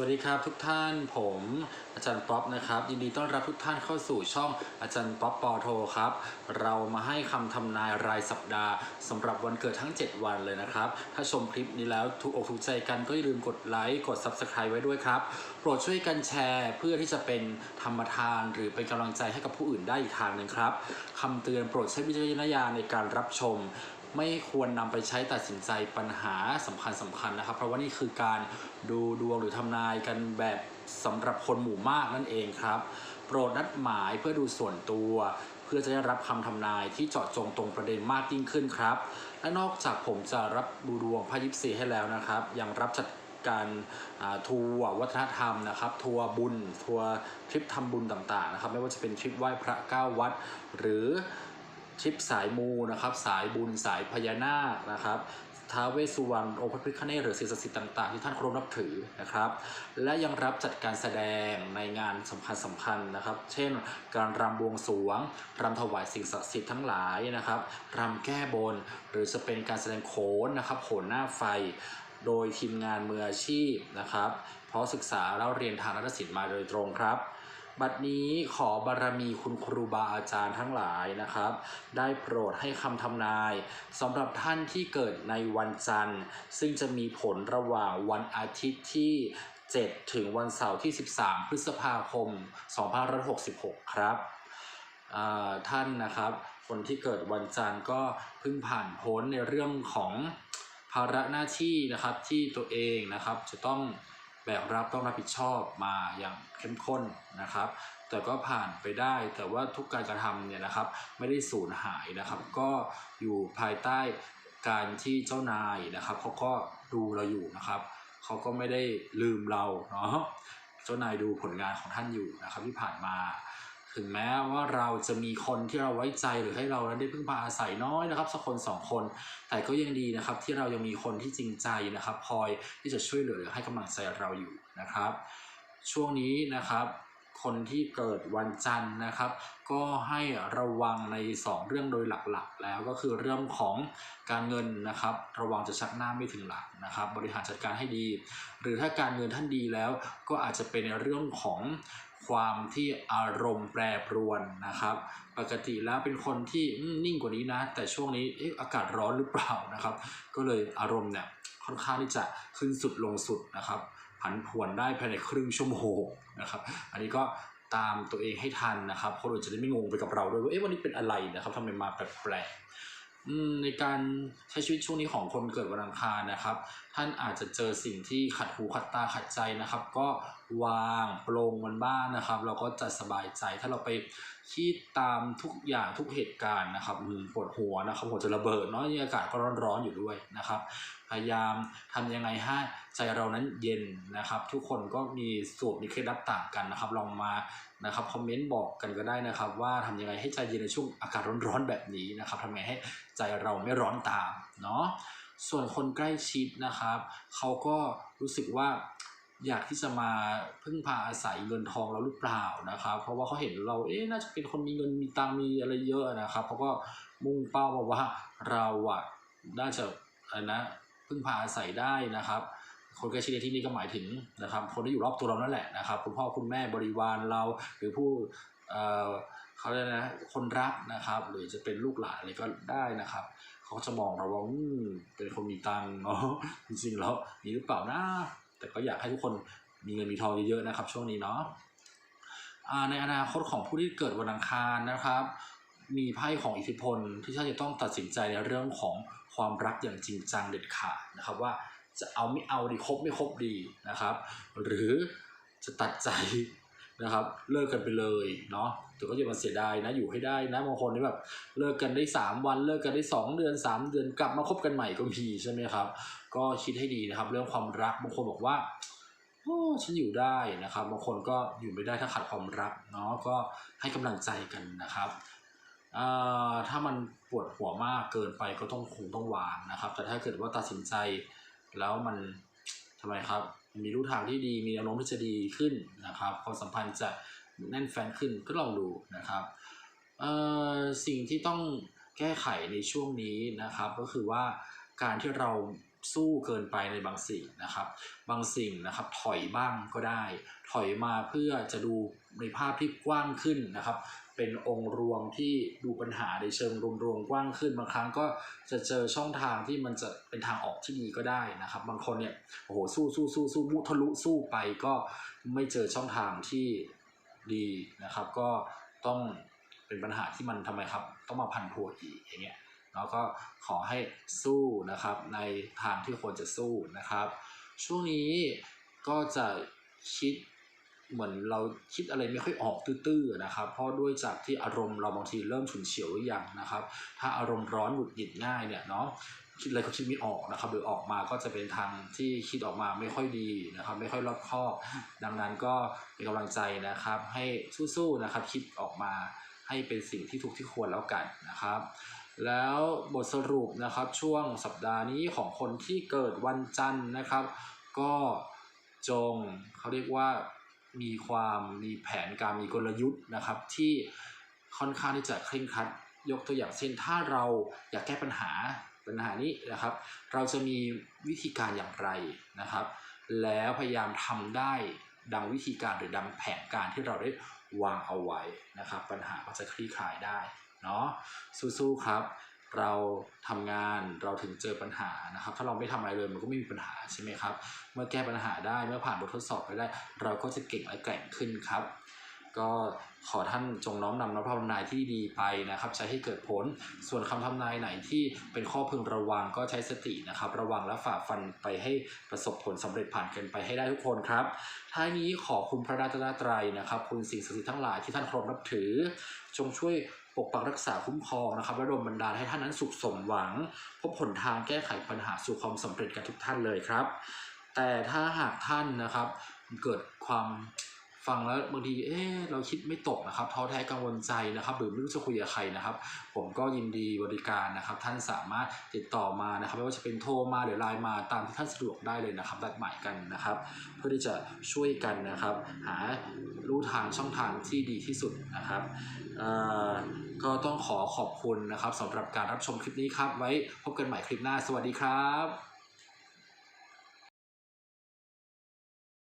วัสดีครับทุกท่านผมอาจารย์ป๊อปนะครับ ยินดีต้อนรับทุกท่านเข้าสู่ช่องอาจารย์ป๊อปปอโทครับ เรามาให้คำทำนายรายสัปดาห์สำหรับวันเกิดทั้ง 7 วันเลยนะครับ ถ้าชมคลิปนี้แล้วถูกอกถูกใจกันก็อย่าลืมกดไลค์กด Subscribe ไว้ด้วยครับ โปรดช่วยกันแชร์เพื่อที่จะเป็นธรรมทาน หรือเป็นกำลังใจให้กับผู้อื่นได้อีกทางหนึ่งครับคำเตือนโปรดใช้วิจารณญาณในการรับชม ไม่ควรนำไปใช้ตัดสินใจปัญหาสำคัญสคัญนะครับ เพราะว่านี่คือการดูดวงหรือทำนายกันแบบสำหรับคนหมู่มากนั่นเองครับ โปรดนัดหมายเพื่อดูส่วนตัว เพื่อจะได้รับคำทำนายที่เจาะจงตรงประเด็นมากยิ่งขึ้นครับ และนอกจากผมจะรับดูดวงพระยิปซีให้แล้วนะครับ ยังรับจัดการทัวร์วัฒนธรรมนะครับ ทัวร์บุญ ทัวร์ทริปทำบุญต่างๆนะครับ ไม่ว่าจะเป็นทริปไหว้พระเก้าวัด หรือ ทริปสายมูนะครับ สายบุญสายพญานาคนะครับท้าเวสุวรรณองค์พระพิฆเนศหรือสิ่งศักดิ์สิทธิ์ต่างๆ ที่ท่านเคารพนับถือนะครับ และยังรับจัดการแสดงในงานสำคัญสำคัญนะครับ เช่น การรำบวงสรวงรำถวายสิ่งศักดิ์สิทธิ์ทั้งหลายนะครับรำแก้บน หรือจะเป็นการแสดงโขนนะครับโขนหน้าไฟ โดยทีมงานมืออาชีพนะครับ เพราะศึกษาแล้วเรียนทางรัฐศิลป์มาโดยตรงครับ บัดนี้ขอบารมีคุณครูบาอาจารย์ทั้งหลายนะครับ ได้โปรดให้คำทำนายสำหรับท่านที่เกิดในวันจันทร์ ซึ่งจะมีผลระหว่างวันอาทิตย์ที่ 7 ถึงวันเสาร์ที่ 13 พฤษภาคม 2566 ครับท่านนะครับ คนที่เกิดวันจันทร์ก็เพิ่งผ่านพ้นในเรื่องของภาระหน้าที่นะครับที่ตัวเองนะครับจะต้อง แบกรับต้องรับผิดชอบมาอย่างเข้มข้นนะครับ แต่ก็ผ่านไปได้ แต่ว่าทุกการกระทำเนี่ยนะครับไม่ได้สูญหายนะครับ ก็อยู่ภายใต้การที่เจ้านายนะครับเขาก็ดูเราอยู่นะครับเขาก็ไม่ได้ลืมเราเนาะเจ้านายดูผลงานของท่านอยู่นะครับที่ผ่านมา ถึงแม้ว่าเราจะมีคนที่เราไว้ใจหรือให้เรานั้นได้พึ่งพาอาศัยน้อยนะครับสักคนสองคน แต่ก็ยังดีนะครับที่เรายังมีคนที่จริงใจนะครับคอยที่จะช่วยเหลือหรือให้กำลังใจเราอยู่นะครับ ช่วงนี้นะครับ คนที่เกิดวันจันทร์นะครับ ก็ให้ระวังใน 2 เรื่องโดยหลักๆ แล้วก็คือเรื่องของการเงินนะครับ ระวังจะชักหน้าไม่ถึงหลังนะครับ บริหารจัดการให้ดี หรือถ้าการเงินท่านดีแล้ว ก็อาจจะเป็นในเรื่องของความที่อารมณ์แปรปรวนนะครับ ปกติแล้วเป็นคนที่นิ่งกว่านี้นะ แต่ช่วงนี้ออากาศร้อนหรือเปล่านะครับ ก็เลยอารมณ์เนี่ยค่อนข้างที่จะขึ้นสุดลงสุดนะครับ ผันผวนได้ภายในครึ่งชั่วโมงนะครับ อันนี้ก็ตามตัวเองให้ทันนะครับคนอื่นจะได้ไม่งงไปกับเราด้วยว่าเอ๊ะวันนี้เป็นอะไรนะครับทำไมมาแปลกๆอืมในการใช้ชีวิตช่วงนี้ของคนเกิดวันอังคารนะครับ ท่านอาจจะเจอสิ่งที่ขัดหูขัดตาขัดใจนะครับ ก็วางปลงมันบ้างนะครับ เราก็จะสบายใจถ้าเราไปคิดตามทุกอย่างทุกเหตุการณ์นะครับปวดหัวนะครับหัวจะระเบิดเนาะอากาศก็ร้อนๆอยู่ด้วยนะครับ พยายามทำยังไงให้ใจเรานั้นเย็นนะครับ ทุกคนก็มีสูตรมีเคล็ดลับต่างกันนะครับ ลองมานะครับคอมเมนต์บอกกันก็ได้นะครับ ว่าทำยังไงให้ใจเย็นในช่วงอากาศร้อนๆแบบนี้นะครับทำยังไงให้ใจเราไม่ร้อนตามเนาะ ส่วนคนใกล้ชิดนะครับ เขาก็รู้สึกว่าอยากที่จะมาพึ่งพาอาศัยเงินทองเราหรือเปล่านะครับ เพราะว่าเขาเห็นเราเอ๊ะน่าจะเป็นคนมีเงินมีตังมีอะไรเยอะนะครับเขาก็มุ่งเป้ามาว่าเราอะน่าจะอะไรนะพึ่งพาอาศัยได้นะครับ คนใกล้ชิดในที่นี้ก็หมายถึงนะครับ คนที่อยู่รอบตัวเรานั่นแหละนะครับคุณพ่อคุณแม่บริวารเราหรือผู้เอ่อเขาเรียกนะคนรักนะครับ หรือจะเป็นลูกหลานอะไรก็ได้นะครับ เขาจะมองเราว่าเป็นคนมีตังค์เนาะจริงๆแล้วมีหรือเปล่านะแต่ก็อยากให้ทุกคนมีเงินมีทองเยอะๆนะครับ ช่วงนี้เนาะในอนาคตของผู้ที่เกิดวันอังคารนะครับ มีไพ่ของอิทธิพลที่ท่านจะต้องตัดสินใจในเรื่องของความรักอย่างจริงจังเด็ดขาดนะครับว่าจะเอาไม่เอาดีคบไม่คบดีนะครับ หรือจะตัดใจ นะครับ เลิกกันไปเลยเนาะแต่ก็อย่ามาเสียดายนะอยู่ให้ได้นะบางคนนี่แบบเลิกกันได้ 3 วันเลิกกันได้ 2 เดือน 3 เดือนกลับมาคบกันใหม่ก็มีใช่ไหมครับ ก็คิดให้ดีนะครับ เรื่องความรักบางคนบอกว่าโอ้ฉันอยู่ได้นะครับบางคนก็อยู่ไม่ได้ถ้าขาดความรักเนาะก็ให้กำลังใจกันนะครับถ้ามันปวดหัวมากเกินไปก็ต้องคงต้องวางนะครับ แต่ถ้าเกิดว่าตัดสินใจแล้วมัน ทำไมครับ มีรูทางที่ดีมีแนวโน้มที่จะดีขึ้นนะครับความสัมพันธ์จะแน่นแฟนขึ้นก็ลองดูนะครับสิ่งที่ต้องแก้ไขในช่วงนี้นะครับ ก็คือว่าการที่เราสู้เกินไปในบางสิ่งนะครับ บางสิ่งนะครับถอยบ้างก็ได้ ถอยมาเพื่อจะดูในภาพที่กว้างขึ้นนะครับ เป็นองค์รวมที่ดูปัญหาในเชิงรวมๆกว้างขึ้นบางครั้งก็จะเจอช่องทางที่มันจะเป็นทางออกที่ดีก็ได้นะครับ บางคนเนี่ยโอ้โหสู้สู้สู้สู้มุทะลุสู้ไปก็ไม่เจอช่องทางที่ดีนะครับ ก็ต้องเป็นปัญหาที่มันทำไมครับ ต้องมาพันพัวอีกอย่างเงี้ยแล้วก็ขอให้สู้นะครับในทางที่ควรจะสู้นะครับ ช่วงนี้ก็จะคิด เหมือนเราคิดอะไรไม่ค่อยออกตื้อๆนะครับ เพราะด้วยจากที่อารมณ์เราบางทีเริ่มฉุนเฉียวหรือยังนะครับ ถ้าอารมณ์ร้อนหงุดหงิดง่ายเนี่ยเนาะคิดอะไรก็คิดไม่ออกนะครับหรือออกมาก็จะเป็นทางที่คิดออกมาไม่ค่อยดีนะครับ ไม่ค่อยรอบคอบ ดังนั้นก็เป็นกำลังใจนะครับ ให้สู้ๆนะครับ คิดออกมาให้เป็นสิ่งที่ถูกที่ควรแล้วกันนะครับ แล้วบทสรุปนะครับช่วงสัปดาห์นี้ของคนที่เกิดวันจันทร์นะครับ ก็จงเขาเรียกว่า มีความมีแผนการมีกลยุทธ์นะครับ ที่ค่อนข้างที่จะเคร่งครัด ยกตัวอย่างเช่น ถ้าเราอยากแก้ปัญหาปัญหานี้นะครับ เราจะมีวิธีการอย่างไรนะครับ แล้วพยายามทำได้ดังวิธีการหรือดังแผนการที่เราได้วางเอาไว้นะครับ ปัญหาก็จะคลี่คลายได้เนาะสู้ๆครับ เราทำงานเราถึงเจอปัญหานะครับ ถ้าเราไม่ทำอะไรเลยมันก็ไม่มีปัญหาใช่ไหมครับ เมื่อแก้ปัญหาได้เมื่อผ่านบททดสอบไปได้ เราก็จะเก่งและแกร่งขึ้นครับ ก็ขอท่านจงน้อมนำน้อมทำนายที่ดีไปนะครับ ใช้ให้เกิดผล ส่วนคำทำนายไหนที่เป็นข้อพึงระวังก็ใช้สตินะครับ ระวังและฝ่าฟันไปให้ประสบผลสำเร็จผ่านกันไปให้ได้ทุกคนครับท้ายนี้ขอคุณพระรัตนตรัยนะครับ คุณสิ่งศักดิ์สิทธิ์ทั้งหลายที่ท่านเคารพนับถือ จงช่วยปกปักรักษาคุ้มครองนะครับและดลบันดาลให้ท่านนั้นสุขสมหวัง พบผลทางแก้ไขปัญหาสู่ความสำเร็จกันทุกท่านเลยครับ แต่ถ้าหากท่านนะครับเกิดความ ฟังแล้วบางทีเอ๊เราคิดไม่ตกนะครับท้อแท้กังวลใจนะครับ หรือไม่รู้จะคุยกับใครนะครับ ผมก็ยินดีบริการนะครับ ท่านสามารถติดต่อมานะครับ ไม่ว่าจะเป็นโทรมาหรือไลน์มาตามที่ท่านสะดวกได้เลยนะครับนัดหมายกันนะครับ เพื่อที่จะช่วยกันนะครับ หาลู่ทางช่องทางที่ดีที่สุดนะครับอ่อก็ต้องขอขอบคุณนะครับสำหรับการรับชมคลิปนี้ครับ ไว้พบกันใหม่คลิปหน้า สวัสดีครับ